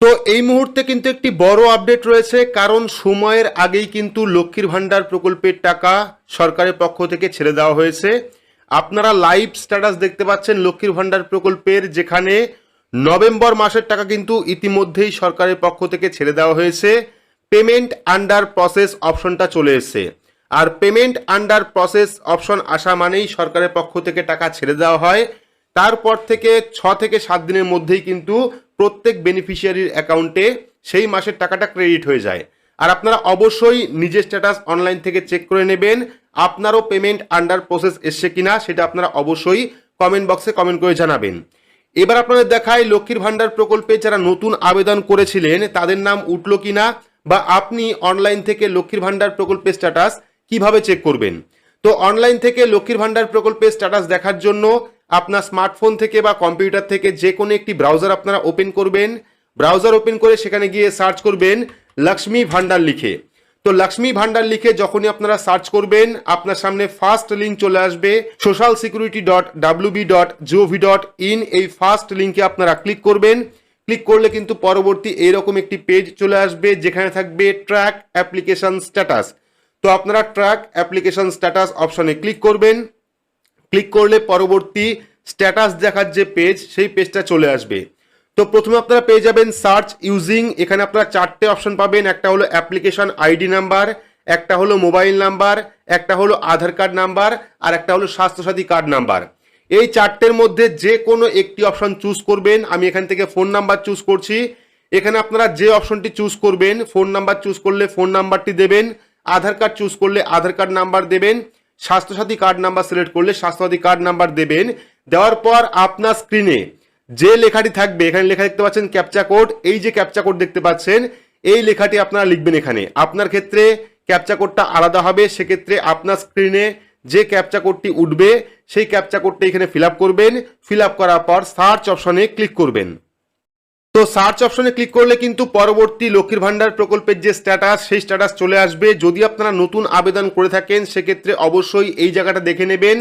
তো এই মুহূর্তে কিন্তু একটি বড় আপডেট রয়েছে, কারণ সময়ের আগেই কিন্তু লক্ষ্মীর ভাণ্ডার প্রকল্পের টাকা সরকারের পক্ষ থেকে ছেড়ে দেওয়া হয়েছে। আপনারা লাইভ স্ট্যাটাস দেখতে পাচ্ছেন লক্ষ্মীর ভাণ্ডার প্রকল্পের, যেখানে নভেম্বর মাসের টাকা কিন্তু ইতিমধ্যেই সরকারের পক্ষ থেকে ছেড়ে দেওয়া হয়েছে। পেমেন্ট আন্ডার প্রসেস অপশনটা চলে এসেছে। আর পেমেন্ট আন্ডার প্রসেস অপশন আসা মানেই সরকারের পক্ষ থেকে টাকা ছেড়ে দেওয়া হয়। তারপর থেকে ছ থেকে সাত দিনের মধ্যেই কিন্তু প্রত্যেক বেনিফিশিয়ারির অ্যাকাউন্টে সেই মাসের টাকাটা ক্রেডিট হয়ে যায়। আর আপনারা অবশ্যই নিজের স্ট্যাটাস অনলাইন থেকে চেক করে নেবেন, আপনারও পেমেন্ট আন্ডার প্রসেস এসছে কিনা সেটা আপনারা অবশ্যই কমেন্ট বক্সে কমেন্ট করে জানাবেন। এবার আপনাদের দেখায় লক্ষ্মীর ভাণ্ডার প্রকল্পে যারা নতুন আবেদন করেছিলেন, তাদের নাম উঠল কিনা বা আপনি অনলাইন থেকে লক্ষ্মীর ভাণ্ডার প্রকল্পের স্ট্যাটাস কীভাবে চেক করবেন? তো অনলাইন থেকে লক্ষ্মীর ভাণ্ডার প্রকল্পের স্ট্যাটাস দেখার জন্য আপনার স্মার্টফোন থেকে বা কম্পিউটার থেকে যে কোনো একটি ব্রাউজার আপনারা ওপেন করবেন। ব্রাউজার ওপেন করে সেখানে গিয়ে সার্চ করবেন লক্ষ্মী ভাণ্ডার লিখে। তো লক্ষ্মী ভাণ্ডার লিখে যখনই আপনারা সার্চ করবেন, আপনার সামনে ফার্স্ট লিঙ্ক চলে আসবে। Social security dot WB dot GOV dot in এই ফার্স্ট লিঙ্কে আপনারা ক্লিক করবেন। ক্লিক করলে কিন্তু পরবর্তী এইরকম একটি পেজ চলে আসবে, যেখানে থাকবে ট্র্যাক অ্যাপ্লিকেশন স্ট্যাটাস তো আপনারা ট্র্যাক অ্যাপ্লিকেশন স্ট্যাটাস অপশনে ক্লিক করবেন। ক্লিক করলে পরবর্তী স্ট্যাটাস দেখার যে পেজ, সেই পেজটা চলে আসবে। তো প্রথমে আপনারা পেয়ে যাবেন সার্চ ইউজিং। এখানে আপনারা চারটে অপশন পাবেন। একটা হলো অ্যাপ্লিকেশন আইডি নাম্বার, একটা হলো মোবাইল নাম্বার, একটা হলো আধার কার্ড নাম্বার, আর একটা হলো স্বাস্থ্যসাথী কার্ড নাম্বার। এই চারটের মধ্যে যে কোনো একটি অপশন চুজ করবেন। আমি এখান থেকে ফোন নাম্বার চুজ করছি। এখানে আপনারা যে অপশনটি চুজ করবেন, ফোন নাম্বার চুজ করলে ফোন নাম্বারটি দেবেন, আধার কার্ড চুজ করলে আধার কার্ড নাম্বার দেবেন। স্বাস্থ্যসাথী কার্ড নাম্বার সিলেক্ট করলে স্বাস্থ্যসাথী কার্ড নাম্বার দেবেন। দেওয়ার পর আপনার স্ক্রিনে যে লেখাটি থাকবে, এখানে লেখা দেখতে পাচ্ছেন ক্যাপচা কোড এই যে ক্যাপচা কোড দেখতে পাচ্ছেন, এই লেখাটি আপনারা লিখবেন এখানে। আপনার ক্ষেত্রে ক্যাপচা কোডটা আলাদা হবে। সেক্ষেত্রে আপনার স্ক্রিনে যে ক্যাপচা কোডটি উঠবে, সেই ক্যাপচা কোডটা এখানে ফিল করবেন। ফিল করার পর সার্চ অপশনে ক্লিক করবেন। তো সার্চ অপশনে ক্লিক করলে কিন্তু পরবর্তী লক্ষ্মীর ভাণ্ডার প্রকল্পের যে স্ট্যাটাস সেই স্ট্যাটাস চলে আসবে। যদি আপনারা নতুন আবেদন করে থাকেন, সেক্ষেত্রে অবশ্যই এই জায়গাটা দেখে নেবেন।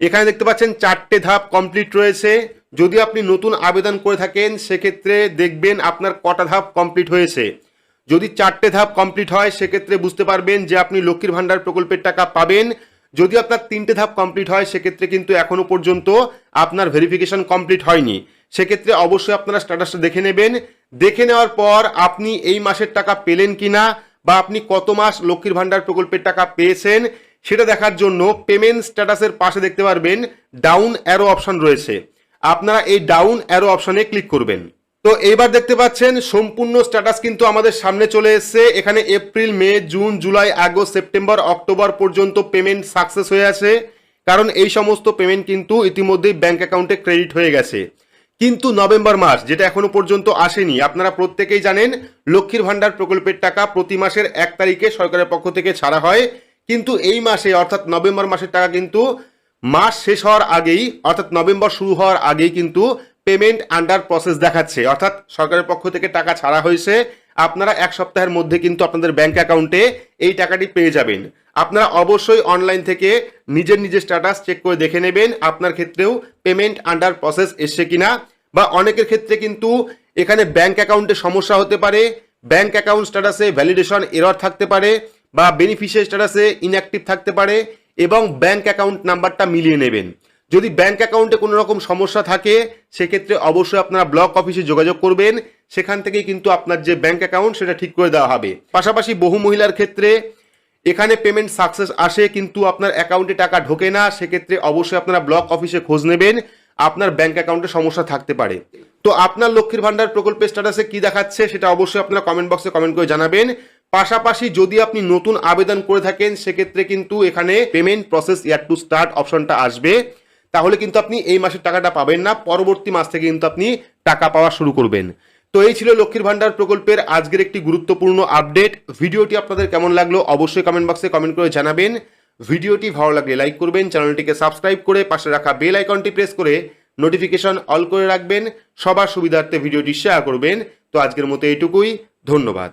এখানে দেখতে পাচ্ছেন চারটে ধাপ কমপ্লিট রয়েছে। যদি আপনি নতুন আবেদন করে থাকেন, সেক্ষেত্রে দেখবেন আপনার কটা ধাপ কমপ্লিট হয়েছে। যদি চারটে ধাপ কমপ্লিট হয়, সেক্ষেত্রে বুঝতে পারবেন যে আপনি লক্ষ্মীর ভাণ্ডার প্রকল্পের টাকা পাবেন। যদি আপনার তিনটে ধাপ কমপ্লিট হয়, সেক্ষেত্রে কিন্তু এখনও পর্যন্ত আপনার ভেরিফিকেশন কমপ্লিট হয়নি। সেক্ষেত্রে অবশ্যই আপনারা স্ট্যাটাসটা দেখে নেবেন। দেখে নেওয়ার পর আপনি এই মাসের টাকা পেলেন কিনা বা আপনি কত মাস লক্ষ্মীর ভাণ্ডার প্রকল্পের টাকা পেয়েছেন সেটা দেখার জন্য পেমেন্ট স্ট্যাটাসের পাশে দেখতে পারবেন ডাউন অ্যারো অপশন রয়েছে। আপনারা এই ডাউন অ্যারো অপশনে ক্লিক করবেন। তো এইবার দেখতে পাচ্ছেন সম্পূর্ণ স্ট্যাটাস কিন্তু আমাদের সামনে চলে এসেছে। এখানে April, May, June, July, August, September, October পর্যন্ত পেমেন্ট সাকসেস হয়ে আছে। কারণ এই সমস্ত পেমেন্ট কিন্তু ইতিমধ্যেই ব্যাঙ্ক অ্যাকাউন্টে ক্রেডিট হয়ে গেছে। কিন্তু নভেম্বর মাস, যেটা এখনও পর্যন্ত আসেনি। আপনারা প্রত্যেকেই জানেন, লক্ষ্মীর ভান্ডার প্রকল্পের টাকা প্রতি মাসের এক তারিখে সরকারের পক্ষ থেকে ছাড়া হয়। কিন্তু এই মাসে, অর্থাৎ নভেম্বর মাসের টাকা কিন্তু মাস শেষ হওয়ার আগেই, অর্থাৎ নভেম্বর শুরু হওয়ার আগেই কিন্তু পেমেন্ট আন্ডার প্রসেস দেখাচ্ছে। অর্থাৎ সরকারের পক্ষ থেকে টাকা ছাড়া হয়েছে। আপনারা এক সপ্তাহের মধ্যে কিন্তু আপনাদের ব্যাঙ্ক অ্যাকাউন্টে এই টাকাটি পেয়ে যাবেন। আপনারা অবশ্যই অনলাইন থেকে নিজের নিজের স্ট্যাটাস চেক করে দেখে নেবেন, আপনার ক্ষেত্রেও পেমেন্ট আন্ডার প্রসেস এসছে কিনা বা অনেকের ক্ষেত্রে কিন্তু এখানে ব্যাঙ্ক অ্যাকাউন্টে সমস্যা হতে পারে ব্যাঙ্ক অ্যাকাউন্ট স্ট্যাটাসে ভ্যালিডেশন এরর থাকতে পারে বা বেনিফিশিয়ারি স্ট্যাটাসে ইনঅ্যাক্টিভ থাকতে পারে এবং ব্যাঙ্ক অ্যাকাউন্ট নাম্বারটা মিলিয়ে নেবেন। যদি ব্যাংক অ্যাকাউন্টে কোনো রকম সমস্যা থাকে, সেক্ষেত্রে অবশ্যই আপনারা ব্লক অফিসে যোগাযোগ করবেন। সেখান থেকেই কিন্তু আপনার যে ব্যাংক অ্যাকাউন্ট সেটা ঠিক করে দেওয়া হবে। পাশাপাশি বহু মহিলার ক্ষেত্রে এখানে পেমেন্ট সাকসেস আসে, কিন্তু আপনার অ্যাকাউন্টে টাকা ঢোকে না। সেক্ষেত্রে অবশ্যই আপনারা ব্লক অফিসে খোঁজ নেবেন। আপনার ব্যাংক অ্যাকাউন্টে সমস্যা থাকতে পারে। তো আপনার লক্ষ্মীর ভাণ্ডার প্রকল্পের স্ট্যাটাসে কি দেখাচ্ছে, সেটা অবশ্যই আপনারা কমেন্ট বক্সে কমেন্ট করে জানাবেন। পাশাপাশি যদি আপনি নতুন আবেদন করে থাকেন, সেক্ষেত্রে কিন্তু এখানে payment process year to start অপশনটা আসবে। তাহলে কিন্তু আপনি এই মাসের টাকাটা পাবেন না, পরবর্তী মাস থেকে কিন্তু আপনি টাকা পাওয়া শুরু করবেন। তো এই ছিল লক্ষ্মীর ভাণ্ডার প্রকল্পের আজকের একটি গুরুত্বপূর্ণ আপডেট। ভিডিওটি আপনাদের কেমন লাগল অবশ্যই কমেন্ট বক্সে কমেন্ট করে জানাবেন। ভিডিওটি ভালো লাগলে লাইক করবেন, চ্যানেলটিকে সাবস্ক্রাইব করে পাশে রাখা বেল আইকনটি প্রেস করে নোটিফিকেশন অল করে রাখবেন। সবার সুবিধার্থে ভিডিওটি শেয়ার করবেন। তো আজকের মতো এইটুকুই, ধন্যবাদ।